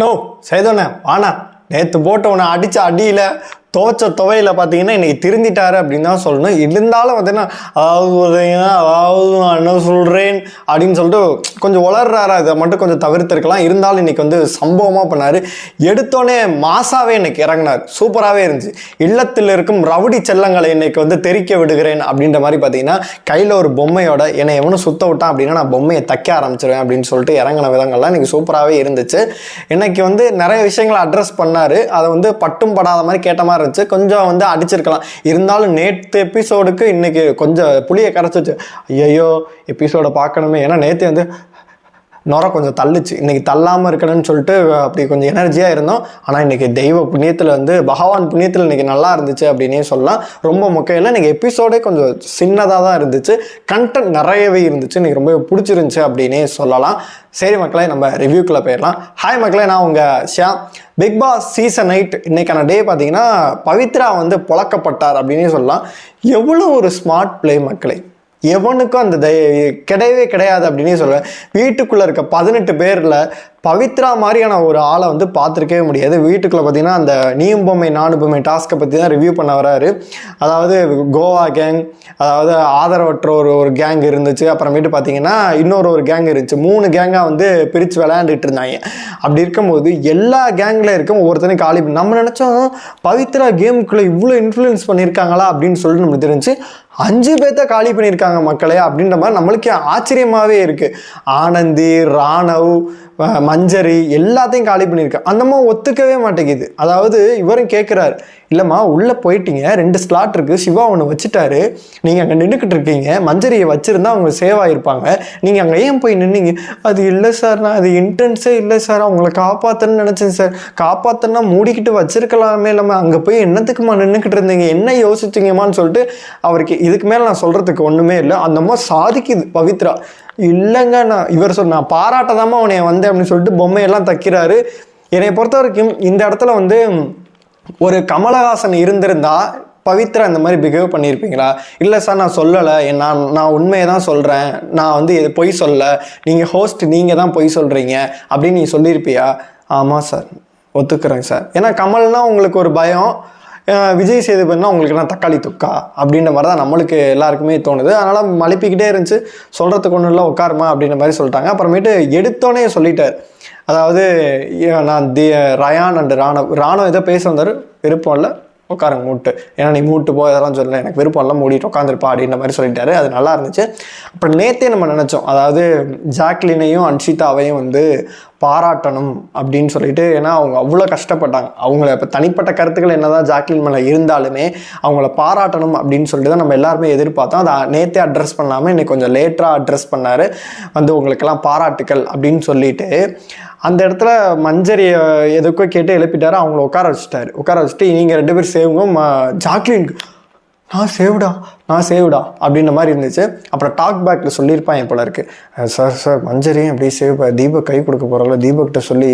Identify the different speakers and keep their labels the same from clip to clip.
Speaker 1: No செய்தோண்ணே வாணா. நேற்று போட்ட உன்னை அடித்த அடியில் துவைச்ச துவையில பார்த்தீங்கன்னா இன்னைக்கு திருந்திட்டாரு அப்படின்னு தான் சொல்லணும். இருந்தாலும் பார்த்தீங்கன்னா அதாவது அதாவது நான் என்ன சொல்கிறேன் அப்படின்னு சொல்லிட்டு கொஞ்சம் வளர்றாரு அதை மட்டும் கொஞ்சம் தவிர்த்திருக்கலாம். இருந்தாலும் இன்னைக்கு வந்து சம்பவமாக பண்ணார். எடுத்தோடனே மாசாவே இன்னைக்கு இறங்கினார். சூப்பராகவே இருந்துச்சு. இல்லத்தில் இருக்கும் ரவுடி செல்லங்களை இன்னைக்கு வந்து தெரிக்க விடுகிறேன் அப்படின்ற மாதிரி பார்த்தீங்கன்னா கையில் ஒரு பொம்மையோட என்னை எவனும் சுத்த விட்டான் அப்படின்னா நான் பொம்மையை தைக்க ஆரம்பிச்சிருவேன் அப்படின்னு சொல்லிட்டு இறங்கின விதங்கள்லாம் இன்னைக்கு சூப்பராகவே இருந்துச்சு. இன்னைக்கு வந்து நிறைய விஷயங்களை அட்ரஸ் பண்ணார். அதை வந்து பட்டும் படாத மாதிரி கேட்ட மாதிரி வச்சு கொஞ்சம் வந்து அடிச்சிருக்கலாம். இருந்தாலும் நேற்று எபிசோடுக்கு இன்னைக்கு கொஞ்சம் புளியை கரைச்சிச்சு ஐயோ எபிசோடை பார்க்கணுமே. ஏன்னா நேற்று வந்து நுரை கொஞ்சம் தள்ளுச்சு. இன்றைக்கி தள்ளாமல் இருக்கணும்னு சொல்லிட்டு அப்படி கொஞ்சம் எனர்ஜியாக இருந்தோம். ஆனால் இன்றைக்கி தெய்வ புண்ணியத்தில் வந்து பகவான் புண்ணியத்தில் இன்னைக்கு நல்லா இருந்துச்சு அப்படின்னே சொல்லலாம். ரொம்ப முக்கியம் இன்றைக்கி எபிசோடே கொஞ்சம் சின்னதாக தான் இருந்துச்சு. கண்டென்ட் நிறையவே இருந்துச்சு. இன்றைக்கி ரொம்ப பிடிச்சிருந்துச்சு அப்படின்னே சொல்லலாம். சரி மக்களே நம்ம ரிவ்யூக்குள்ளே போயிடலாம். ஹாய் மக்களே நான் உங்கள் Shiya Bigg Boss season night இன்றைக்கான டே பார்த்தீங்கன்னா பவித்ரா வந்து புழக்கப்பட்டார் அப்படின்னே சொல்லலாம். எவ்வளோ ஒரு ஸ்மார்ட் ப்ளே மக்களே. எவனுக்கும் அந்த தை- கிடையவே கிடையாது அப்படின்னே சொல்லுவேன். வீட்டுக்குள்ளே இருக்க பதினெட்டு பேரில் பவித்ரா மாதிரியான ஒரு ஆளை வந்து பார்த்துருக்கவே முடியாது. வீட்டுக்குள்ளே பார்த்தீங்கன்னா அந்த நீயும் பொம்மை நானு பொம்மை டாஸ்க்கை பற்றி தான் ரிவ்யூ பண்ண வராரு. அதாவது கோவா கேங் அதாவது ஆதரவற்ற ஒரு ஒரு கேங் இருந்துச்சு. அப்புறமேட்டு பார்த்தீங்கன்னா இன்னொரு ஒரு கேங் இருந்துச்சு. மூணு கேங்காக வந்து பிரித்து விளையாண்டுட்டு இருந்தாங்க. அப்படி இருக்கும்போது எல்லா கேங்கில் இருக்கும் ஒவ்வொருத்தனையும் காலி பண்ணி நம்ம நினச்சோம் பவித்ரா கேமுக்குள்ளே இவ்வளோ இன்ஃப்ளூயன்ஸ் பண்ணியிருக்காங்களா அப்படின்னு சொல்லிட்டு நம்மளுக்கு தெரிஞ்சு அஞ்சு பேர்த்த காலி பண்ணியிருக்காங்க மக்களே அப்படின்ற மாதிரி நம்மளுக்கு ஆச்சரியமாகவே இருக்குது ஆனந்தி ராணவ் அஞ்சரி மஞ்சரி எல்லாத்தையும் காலி பண்ணியிருக்கு. அந்தம்மா ஒத்துக்கவே மாட்டேங்குது. அதாவது இவரும் கேட்குறாரு இல்லைம்மா உள்ளே போயிட்டீங்க. ரெண்டு ஸ்லாட் இருக்குது சிவா ஒன்று வச்சுட்டாரு. நீங்கள் அங்கே நின்றுக்கிட்டு இருக்கீங்க. மஞ்சரியை வச்சுருந்தா அவங்க சேவ் ஆகிருப்பாங்க நீங்கள் அங்கே ஏன் போய் நின்னீங்க? அது இல்லை சார் நான் அது இன்டென்ஸே இல்லை சார் அவங்கள காப்பாற்றணும்னு நினச்சேன் சார் காப்பாற்றனா மூடிக்கிட்டு வச்சிருக்கலாமே. இல்லாமல் அங்கே போய் என்னத்துக்குமா நின்றுக்கிட்டு இருந்தீங்க? என்ன யோசிச்சிங்கம்மான்னு சொல்லிட்டு அவருக்கு இதுக்கு மேலே நான் சொல்கிறதுக்கு ஒன்றுமே இல்லை. அந்தம்மா சாதிக்குது பவித்ரா. இல்லைங்க நான் இவர் சொன்ன நான் பாராட்டதாம்மா அவனை வந்தேன் அப்படின்னு சொல்லிட்டு பொம்மையெல்லாம் தைக்கிறாரு. என்னை பொறுத்த வரைக்கும் இந்த இடத்துல வந்து ஒரு கமலஹாசன் இருந்திருந்தா பவித்ரா இந்த மாதிரி பிஹேவ் பண்ணியிருப்பீங்களா இல்லை சார் நான் சொல்லலை. நான் நான் உண்மையை தான் சொல்கிறேன் நான் வந்து இது பொய் சொல்ல நீங்கள் ஹோஸ்ட் நீங்கள் தான் பொய் சொல்கிறீங்க அப்படின்னு நீ சொல்லியிருப்பியா ஆமாம் சார் ஒத்துக்கிறேங்க சார் ஏன்னா கமல்னால் உங்களுக்கு ஒரு பயம். விஜய் சேதுபதினா உங்களுக்கு என்ன தக்காளி துக்கா? அப்படின்ற மாதிரி தான் நம்மளுக்கு எல்லாருக்குமே தோணுது. அதனால் மழுப்பிக்கிட்டே இருந்துச்சு. சொல்கிறதுக்கு ஒன்றும் இல்லை உட்காருமா அப்படின்ற மாதிரி சொல்லிட்டாங்க. அப்புறமேட்டு எடுத்தோன்னே சொல்லிட்டார். அதாவது நான் தி ரயான் அண்டு ராணவ். ராணவ் ஏதோ பேச வந்தார். விருப்பம் இல்லை உட்காருங்க மூட்டு. ஏன்னா நீ மூட்டு போ இதெல்லாம் சொல்லல. எனக்கு விருப்பம் எல்லாம் மூடிட்டு உட்காந்துருப்பா அப்படின்ற மாதிரி சொல்லிட்டாரு. அது நல்லா இருந்துச்சு. அப்புறம் நேத்தே நம்ம நினச்சோம். அதாவது ஜாக்லினையும் அன்ஷிதாவையும் வந்து பாராட்டணும் அப்படின்னு சொல்லிட்டு ஏன்னா அவங்க அவ்வளோ கஷ்டப்பட்டாங்க. அவங்கள இப்போ தனிப்பட்ட கருத்துக்கள் என்னதான் ஜாக்லின் மேலே இருந்தாலுமே அவங்கள பாராட்டணும் அப்படின்னு சொல்லிட்டு தான் நம்ம எல்லாருமே எதிர்பார்த்தோம். அதை நேற்றே அட்ரஸ் பண்ணாமல் இன்னைக்கு கொஞ்சம் லேட்டராக அட்ரஸ் பண்ணார். வந்து உங்களுக்கெல்லாம் பாராட்டுக்கள் அப்படின்னு சொல்லிட்டு அந்த இடத்துல மஞ்சரி எதுக்கோ கேட்டு எழுப்பிட்டாரு. அவங்கள உட்கார வச்சுட்டாரு. உட்கார வச்சுட்டு நீங்கள் ரெண்டு பேரும் சேவுங்க ஜாக்லின் நான் சேவ்டா நான் சேவ்டா அப்படின்ற மாதிரி இருந்துச்சு. அப்புறம் டாக் பேக்கில் சொல்லியிருப்பான் போல இருக்குது சார் சார் மஞ்சரியும் அப்படியே சேவ் தீபக் கை கொடுக்க போகிறோம்ல தீபக்கிட்ட சொல்லி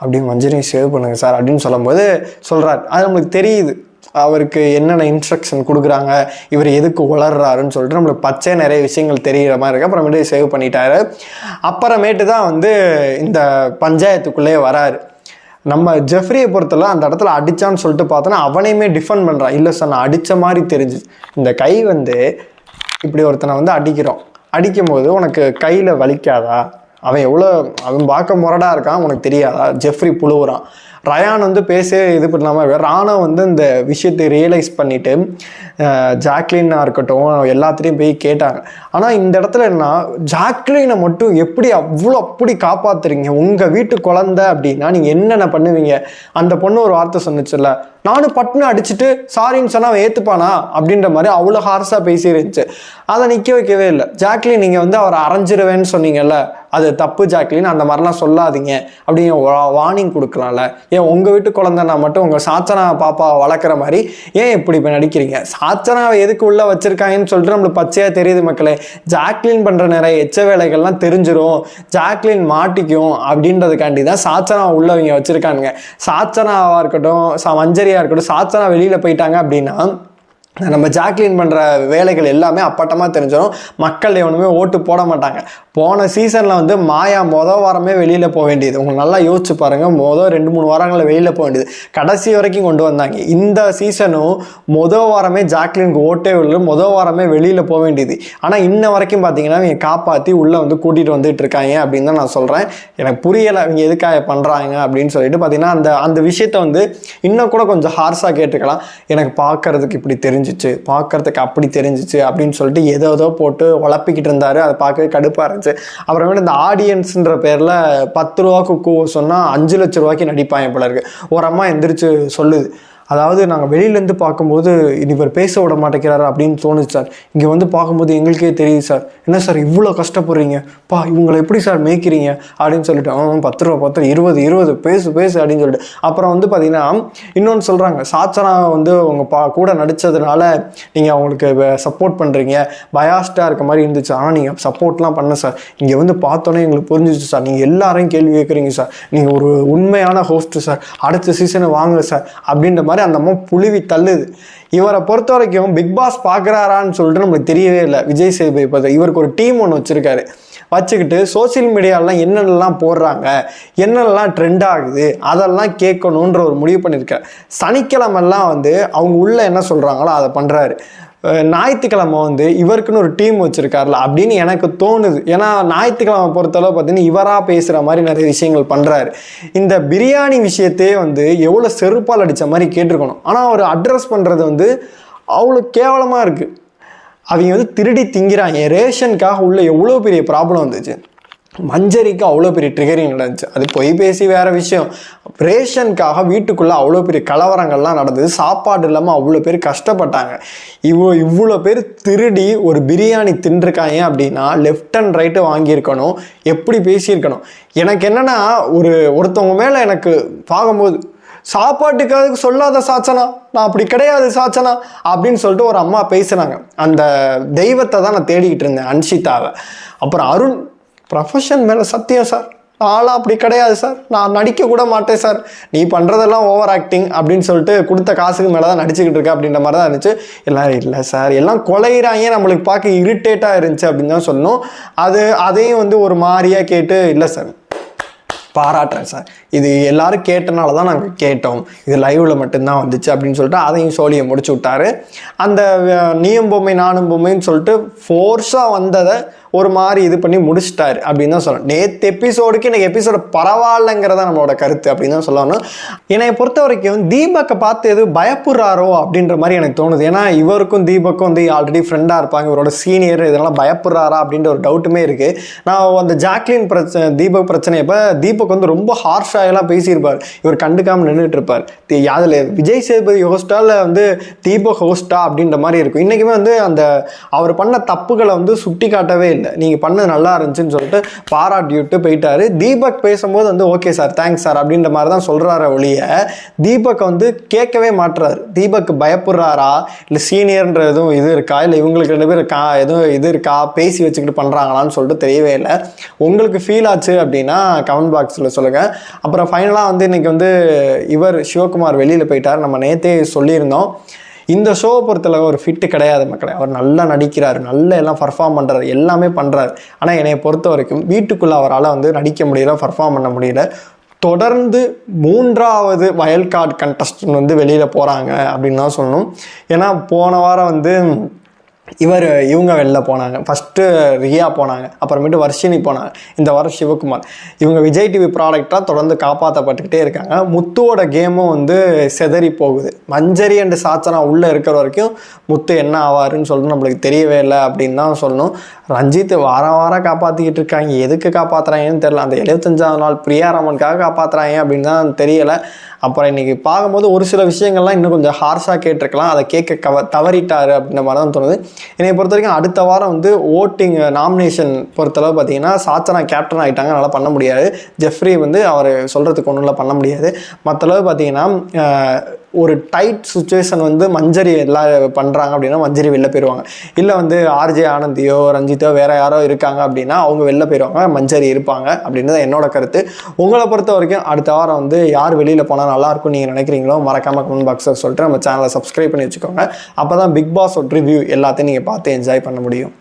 Speaker 1: அப்படியே மஞ்சரியும் சேவ் பண்ணுங்கள் சார் அப்படின்னு சொல்லும்போது சொல்கிறார் அது நம்மளுக்கு தெரியுது. அவருக்கு என்னென்ன இன்ஸ்ட்ரக்ஷன் கொடுக்குறாங்க இவர் எதுக்கு உளர்றாருன்னு சொல்லிட்டு நம்மளுக்கு பச்சை நிறைய விஷயங்கள் தெரிகிற மாதிரி இருக்குது அப்புறமேட்டு சேவ் பண்ணிட்டாரு. அப்புறமேட்டு தான் வந்து இந்த பஞ்சாயத்துக்குள்ளேயே வராரு. நம்ம ஜெஃப்ரியை பொறுத்தல அந்த இடத்துல அடிச்சான்னு சொல்லிட்டு பார்த்தோன்னா அவனையுமே டிஃபெண்ட் பண்ணுறான் இல்லை சார் நான் அடித்த மாதிரி தெரிஞ்சு. இந்த கை வந்து இப்படி ஒருத்தனை வந்து அடிக்கிறோம். அடிக்கும் போது உனக்கு கையில் வலிக்காதா? அவன் எவ்வளோ அவன் பார்க்க முரடாக இருக்கான் உனக்கு தெரியாதா? ஜெஃப்ரி புழுவுறான். ரயான் வந்து பேச இது பண்ணாமல் ராணா வந்து இந்த விஷயத்தை ரியலைஸ் பண்ணிவிட்டு அஹ், இருக்கட்டும் எல்லாத்துலேயும் போய் கேட்டாங்க. ஆனால் இந்த இடத்துல என்ன ஜாக்லினை மட்டும் எப்படி அவ்வளோ அப்படி காப்பாத்துறீங்க? உங்கள் வீட்டு குழந்த அப்படின்னா நீங்கள் என்னென்ன பண்ணுவீங்க? அந்த பொண்ணு ஒரு வார்த்தை சொன்னிச்சுல்ல நானும் பட்டுன்னு அடிச்சுட்டு சாரின்னு சொன்னால் அவன் ஏற்றுப்பானா அப்படின்ற மாதிரி அவ்வளோ ஹார்ஸாக பேசியிருந்துச்சு. அதை நிற்க வைக்கவே இல்லை. ஜாக்லின் நீங்கள் வந்து அவரை அரைஞ்சிருவேன்னு சொன்னீங்கல்ல அது தப்பு ஜாக்லின் அந்த மாதிரிலாம் சொல்லாதீங்க அப்படின்னு வார்னிங் கொடுக்கலாம்ல. ஏன் உங்கள் வீட்டு குழந்தைனா மட்டும் உங்கள் சாச்சனா பாப்பா வளர்க்குற மாதிரி ஏன் இப்படி இப்போ நடிக்கிறீங்க? சாச்சனாவை எதுக்கு உள்ளே வச்சுருக்காங்கன்னு சொல்லிட்டு நம்மளுக்கு பச்சையாக தெரியுது மக்களே. ஜாக்லின் பண்ணுற நிறைய எச்ச வேலைகள்லாம் தெரிஞ்சிரும். ஜாக்லின் மாட்டிக்கும் அப்படின்றதுக்காண்டி தான் சாச்சனா உள்ளவங்க வச்சுருக்கானுங்க. சாச்சனாவாக இருக்கட்டும் சா மஞ்சரியாக இருக்கட்டும் சாச்சனா வெளியில் போயிட்டாங்க அப்படின்னா நம்ம ஜாக்லின் பண்ணுற வேலைகள் எல்லாமே அப்பட்டமாக தெரிஞ்சிடும் மக்கள் எவனுமே ஓட்டு போட மாட்டாங்க. போன சீசனில் வந்து மாயா மொதல் வாரமே வெளியில் போக வேண்டியது. உங்களுக்கு நல்லா யோசிச்சு பாருங்கள் மொதல் ரெண்டு மூணு வாரங்களில் வெளியில் போக வேண்டியது. கடைசி வரைக்கும் கொண்டு வந்தாங்க. இந்த சீசனும் மொதல் வாரமே ஜாக்லினுக்கு ஓட்டே இல்லை மொதல் வாரமே வெளியில் போக வேண்டியது. ஆனால் இன்ன வரைக்கும் பார்த்தீங்கன்னா இவங்க காப்பாற்றி உள்ளே வந்து கூட்டிகிட்டு வந்துட்டு இருக்காங்க அப்படின்னு தான் நான் சொல்கிறேன் எனக்கு புரியலை அவங்க எதுக்காக பண்ணுறாங்க அப்படின்னு சொல்லிட்டு. பார்த்தீங்கன்னா அந்த அந்த விஷயத்த வந்து இன்னும் கூட கொஞ்சம் ஹார்ஸாக கேட்டுக்கலாம். எனக்கு பார்க்கறதுக்கு இப்படி தெரிஞ்சு தெரிஞ்சிச்சு பார்க்குறதுக்கு அப்படி தெரிஞ்சிச்சு அப்படின்னு சொல்லிட்டு ஏதோ ஏதோ போட்டு உழப்பிக்கிட்டு இருந்தாரு. அதை பார்க்கவே கடுப்பாக இருந்துச்சு. அப்புறமேட்டு இந்த ஆடியன்ஸ்ன்ற பேரில் பத்து ரூபாய்க்கு கூ சொன்னால் அஞ்சு லட்ச ரூபாய்க்கு நடிப்பாங்க போல இருக்குது ஒரு எந்திரிச்சு சொல்லுது அதாவது நாங்கள் வெளியிலேருந்து பார்க்கும்போது இவர் பேச விட மாட்டேங்கிறாரு? அப்படின்னு தோணுச்சு சார். இங்கே வந்து பார்க்கும்போது எங்களுக்கே தெரியுது சார். என்ன சார் இவ்வளோ கஷ்டப்படுறீங்க? பா இவங்களை எப்படி சார் மேய்க்கிறீங்க? அப்படின்னு சொல்லிட்டு அவன் பத்து ரூபா பத்து இருபது இருபது பேசு பேசு அப்படின்னு சொல்லிட்டு. அப்புறம் வந்து பார்த்தீங்கன்னா இன்னொன்று சொல்கிறாங்க சாச்சனா வந்து உங்கள் பா கூட நடித்ததுனால நீங்கள் அவங்களுக்கு சப்போர்ட் பண்ணுறீங்க பயாஸ்டாக இருக்க மாதிரி இருந்துச்சு. ஆனால் நீங்கள் சப்போர்ட்லாம் பண்ண சார். இங்கே வந்து பார்த்தோன்னே எங்களுக்கு புரிஞ்சிச்சு சார். நீங்கள் எல்லாரையும் கேள்வி கேட்குறீங்க சார். நீங்கள் ஒரு உண்மையான ஹோஸ்ட்டு சார். அடுத்த சீசனை வாங்க சார். அப்படின்ற மாதிரி அந்த அம்மா புழுவி தள்ளுது. இவரை பொறுத்த வரைக்கும் பிக் பாஸ் பார்க்குறாரான்னு சொல்லிட்டு நம்மளுக்கு தெரியவே இல்லை. விஜய் சேதுபதி பார்த்து இவருக்கு ஒரு டீம் ஒன்று வச்சுருக்காரு. வச்சுக்கிட்டு சோஷியல் மீடியாலாம் என்னென்னலாம் போடுறாங்க? என்னென்னலாம் ட்ரெண்ட் ஆகுது? அதெல்லாம் கேட்கணுன்ற ஒரு முடிவு பண்ணியிருக்காரு. சனிக்கிழமெல்லாம் வந்து அவங்க உள்ள என்ன சொல்கிறாங்களோ அதை பண்ணுறாரு ஞாயிற்றுக்கிழமை வந்து இவருக்குன்னு ஒரு டீம் வச்சுருக்காருல அப்படின்னு எனக்கு தோணுது. ஏன்னா ஞாயிற்றுக்கிழமை பொறுத்தளவு பார்த்தீங்கன்னா இவராக பேசுகிற மாதிரி நிறைய விஷயங்கள் பண்ணுறாரு இந்த பிரியாணி விஷயத்தையே வந்து எவ்வளோ செருப்பால் அடித்த மாதிரி கேட்டிருக்கணும். ஆனால் அவர் அட்ரஸ் பண்ணுறது வந்து அவ்வளோ கேவலமாக இருக்குது அவங்க வந்து திருடி திங்கிறாங்க. ரேஷனுக்காக உள்ள எவ்வளோ பெரிய ப்ராப்ளம் வந்துச்சு? மஞ்சரிக்கு அவ்வளோ பெரிய ட்ரிகரிங் நடந்துச்சு. அது பொய் பேசி வேறு விஷயம். ரேஷனுக்காக வீட்டுக்குள்ளே அவ்வளோ பெரிய கலவரங்கள்லாம் நடந்தது. சாப்பாடு இல்லாமல் அவ்வளோ பேர் கஷ்டப்பட்டாங்க. இவ்வளோ இவ்வளோ பேர் திருடி ஒரு பிரியாணி தின்றுருக்காங்க அப்படின்னா லெஃப்ட் அண்ட் ரைட்டு வாங்கியிருக்கணும். எப்படி பேசியிருக்கணும்? எனக்கு என்னென்னா ஒரு ஒருத்தவங்க மேலே எனக்கு பார்க்கும்போது சாப்பாட்டுக்காக சொல்லாத சாச்சனா? நான் அப்படி கிடையாது சாச்சனா? அப்படின்னு சொல்லிட்டு ஒரு அம்மா பேசுனாங்க. அந்த தெய்வத்தை தான் நான் தேடிக்கிட்டு இருந்தேன் அன்ஷிதாவை. அப்புறம் அருண் ப்ரொஃபஷன் மேலே சத்தியம் சார் நான்லாம் அப்படி கிடையாது சார் நான் நடிக்க கூட மாட்டேன் சார் நீ பண்ணுறதெல்லாம் ஓவர் ஆக்டிங் அப்படின்னு சொல்லிட்டு கொடுத்த காசுக்கு மேலே தான் நடிச்சுக்கிட்டு இருக்க அப்படின்ற மாதிரி தான் இருந்துச்சு. எல்லாம் இல்லை சார் எல்லாம் கொலைகிறாங்க நம்மளுக்கு பார்க்க இரிட்டேட்டாக இருந்துச்சு அப்படின்னு தான் சொன்னோம். அது அதையும் வந்து ஒரு மாதிரியாக கேட்டு இல்லை சார் பாராட்டுறேன் சார். இது எல்லாரும் கேட்டனால தான் நாங்கள் கேட்டோம். இது லைவில் மட்டும்தான் வந்துச்சு அப்படின்னு சொல்லிட்டு அதையும் சோழியை முடிச்சு விட்டாரு. அந்த நீயும் பொம்மை நானும் பொம்மைன்னு சொல்லிட்டு ஃபோர்ஸாக வந்ததை ஒரு மாதிரி இது பண்ணி முடிச்சிட்டாரு அப்படின்னு தான் சொல்லணும். நேற்று எபிசோடுக்கு இன்னைக்கு எபிசோடு பரவாயில்லைங்கிறத நம்மளோட கருத்து அப்படின்னு தான் சொல்லணும். என்னை பொறுத்த வரைக்கும் தீபக்கை பார்த்து எது பயப்படுறாரோ அப்படின்ற மாதிரி எனக்கு தோணுது. ஏன்னா இவருக்கும் தீபக்கும் வந்து ஆல்ரெடி ஃப்ரெண்டாக இருப்பாங்க. இவரோட சீனியர் இதெல்லாம் பயப்படுறாரா அப்படின்ற ஒரு டவுட்டுமே இருக்குது நான் அந்த ஜாக்லின் பிரச்சனை தீபக் பிரச்சனை இப்போ தீபக் வந்து ரொம்ப ஹார்ஷாயெல்லாம் பேசியிருப்பார். இவர் கண்டுக்காமல் நின்றுட்டு இருப்பார் அதில் விஜய் சேதுபதி ஹோஸ்டா இல்லை வந்து தீபக் ஹோஸ்டா அப்படின்ற மாதிரி இருக்கும். இன்றைக்குமே வந்து அந்த அவர் பண்ண தப்புகளை வந்து சுட்டி காட்டவே இல்லை. நீங்கள் பண்ணது நல்லா இருந்துச்சுன்னு சொல்லிட்டு பாராட்டிவிட்டு போயிட்டார். தீபக் பேசும்போது வந்து ஓகே சார் தேங்க்ஸ் சார் அப்படின்ற மாதிரி தான் சொல்கிறார ஒழிய தீபக் வந்து கேட்கவே மாட்டுறாரு தீபக் பயப்படுறாரா? இல்லை சீனியர்ன்ற எதுவும் இது இருக்கா? இல்லை இவங்களுக்கு ரெண்டு பேர் கா எதுவும் இது இருக்கா? பேசி வச்சுக்கிட்டு பண்ணுறாங்களான்னு சொல்லிட்டு தெரியவே இல்லை. உங்களுக்கு ஃபீல் ஆச்சு அப்படின்னா கமெண்ட் பாக்ஸில் சொல்லுங்கள் அப்புறம் ஃபைனலாக வந்து இன்னைக்கு வந்து இவர் சிவகுமார் வெளியில் போயிட்டார். நம்ம நேற்றே சொல்லியிருந்தோம். இந்த ஷோவை பொறுத்தளவு ஒரு ஃபிட்டு கிடையாது மக்களே. அவர் நல்லா நடிக்கிறார். நல்லா எல்லாம் பர்ஃபார்ம் பண்ணுறாரு எல்லாமே பண்ணுறாரு ஆனால் என்னை பொறுத்த வரைக்கும் வீட்டுக்குள்ளே அவரால் வந்து நடிக்க முடியல பர்ஃபார்ம் பண்ண முடியல. தொடர்ந்து மூன்றாவது வயல்கார்டு கண்டஸ்டன் வந்து வெளியில் போகிறாங்க அப்படின்னு தான் சொல்லணும். ஏன்னா போன வாரம் வந்து இவர் இவங்க வெளில போனாங்க. ஃபஸ்ட்டு ரியா போனாங்க. அப்புறமேட்டு வர்ஷினி போனாங்க. இந்த வாரம் சிவகுமார். இவங்க விஜய் டிவி ப்ராடக்டாக தொடர்ந்து காப்பாற்றப்பட்டுக்கிட்டே இருக்காங்க. முத்துவோட கேமும் வந்து செதறி போகுது. மஞ்சரி அண்டு சாச்சனா உள்ளே இருக்கிற வரைக்கும் முத்து என்ன ஆவாருன்னு சொல்லிட்டு நம்மளுக்கு தெரியவே இல்லை அப்படின்னு தான் சொல்லணும். ரஞ்சித் வாரம் வாரம் காப்பாற்றிக்கிட்டு இருக்காங்க. எதுக்கு காப்பாற்றுறாங்கன்னு தெரில அந்த எழுபத்தஞ்சாவது நாள் பிரியாராமனுக்காக காப்பாற்றுறாங்க அப்படின்னு தான் தெரியலை. அப்புறம் இன்றைக்கி பார்க்கும்போது ஒரு சில விஷயங்கள்லாம் இன்னும் கொஞ்சம் ஹார்ஷாக கேட்டிருக்கலாம். அதை கேட்க கவ தவறிட்டார் அப்படின்ற மாதிரி தான் தோணுது. என்னை பொறுத்த வரைக்கும் அடுத்த வாரம் வந்து ஓட்டிங் நாமினேஷன் பொறுத்தளவு பார்த்தீங்கன்னா சாச்சனா கேப்டன் ஆகிட்டாங்க அதனால் பண்ண முடியாது. ஜெஃப்ரி வந்து அவர் சொல்கிறதுக்கு ஒன்றும் இல்லை பண்ண முடியாது. மற்றளவு பார்த்தீங்கன்னா ஒரு டைட் சுச்சுவேஷன் வந்து மஞ்சரி எல்லாம் பண்ணுறாங்க அப்படின்னா மஞ்சரி வெளில போயிடுவாங்க இல்லை வந்து ஆர்ஜே ஆனந்தியோ ரஞ்சித்தோ வேறு யாரோ இருக்காங்க அப்படின்னா அவங்க வெளில போயிடுவாங்க மஞ்சரி இருப்பாங்க அப்படின்னு தான் என்னோட கருத்து. உங்களை பொறுத்த வரைக்கும் அடுத்த வாரம் வந்து யார் வெளியில் போனால் நல்லாயிருக்கும் நீங்கள் நினைக்கிறீங்களோ மறக்காமல் கமெண்ட் பாக்ஸில் சொல்லிட்டு நம்ம சேனலை சப்ஸ்கிரைப் பண்ணி வச்சுக்கோங்க. அப்போ தான் பிக் பாஸ் ரிவ்யூ எல்லாத்தையும் நீங்கள் பார்த்து என்ஜாய் பண்ண முடியும்.